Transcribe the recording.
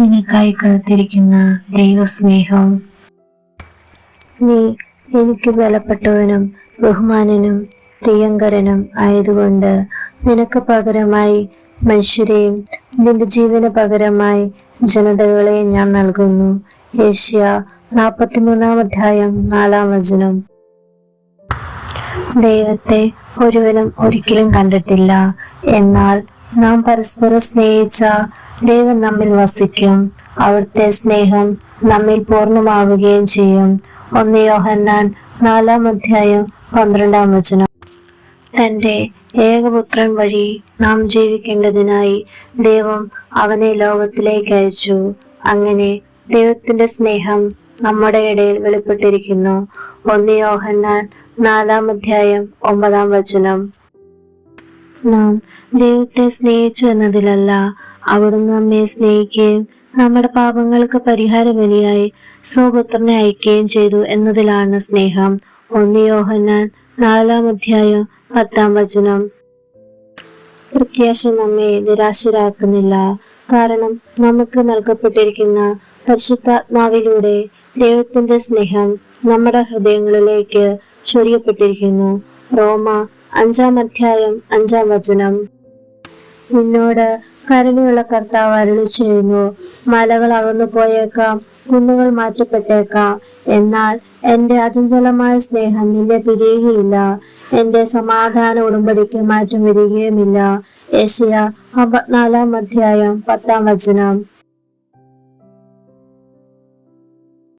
നിനക്കായി കാത്തിരിക്കുന്ന ദൈവസ്നേഹം. നീ എനിക്ക് ബലപ്പെട്ടവനും ബഹുമാനനും പ്രിയങ്കരനും ആയതുകൊണ്ട് നിനക്ക് പകരമായി മനുഷ്യരെയും നിന്റെ ജീവന് പകരമായി ജനതകളെയും ഞാൻ നൽകുന്നു. ഏഷ്യ നാൽപ്പത്തിമൂന്നാം അധ്യായം നാലാം വചനം. ദൈവത്തെ ഒരുവനും ഒരിക്കലും കണ്ടിട്ടില്ല. എന്നാൽ നാം പരസ്പരം സ്നേഹിച്ച ദൈവം നമ്മിൽ വസിക്കും. അവിടുത്തെ സ്നേഹം നമ്മിൽ പൂർണമാവുകയും ചെയ്യും. ഒന്ന് യോഹന്നാൻ നാലാം അധ്യായം പന്ത്രണ്ടാം വചനം. തന്റെ ഏകപുത്രൻ വഴി നാം ജീവിക്കേണ്ടതിനായി ദൈവം അവനെ ലോകത്തിലേക്ക് അയച്ചു. അങ്ങനെ ദൈവത്തിന്റെ സ്നേഹം നമ്മുടെ ഇടയിൽ വെളിപ്പെട്ടിരിക്കുന്നു. ഒന്ന് യോഹന്നാൻ നാലാം അധ്യായം ഒമ്പതാം വചനം. നാം ദൈവത്തെ സ്നേഹിച്ചു എന്നതിലല്ല അവിടുന്ന് നമ്മെ സ്നേഹിക്കുകയും നമ്മുടെ പാപങ്ങൾക്ക് പരിഹാര ബലിയായി സ്വപുത്രനെ അയക്കുകയും ചെയ്തു എന്നതിലാണ് സ്നേഹം. ഒന്ന് യോഹന്നാൻ നാലാം അധ്യായം പത്താം വചനം. പ്രത്യാശ നമ്മെ നിരാശരാക്കുന്നില്ല. കാരണം നമുക്ക് നൽകപ്പെട്ടിരിക്കുന്ന പരിശുദ്ധാത്മാവിലൂടെ ദൈവത്തിന്റെ സ്നേഹം നമ്മുടെ ഹൃദയങ്ങളിലേക്ക് ചൊരിയപ്പെട്ടിരിക്കുന്നു. റോമ അഞ്ചാം അധ്യായം അഞ്ചാം വചനം. നിന്നോട് കരുണയുള്ള കർത്താവ് അരുളി ചെയ്യുന്നു മലകൾ അകന്നു പോയേക്കാം കുന്നുകൾ മാറ്റപ്പെട്ടേക്കാം. എന്നാൽ എന്റെ അചഞ്ചലമായ സ്നേഹം നിന്നെ പിരിയുകയില്ല എന്റെ സമാധാന ഉടമ്പടിക്ക് മാറ്റം വരികയുമില്ല. ഏഷ്യ അമ്പത്തിനാലാം അധ്യായം പത്താം വചനം.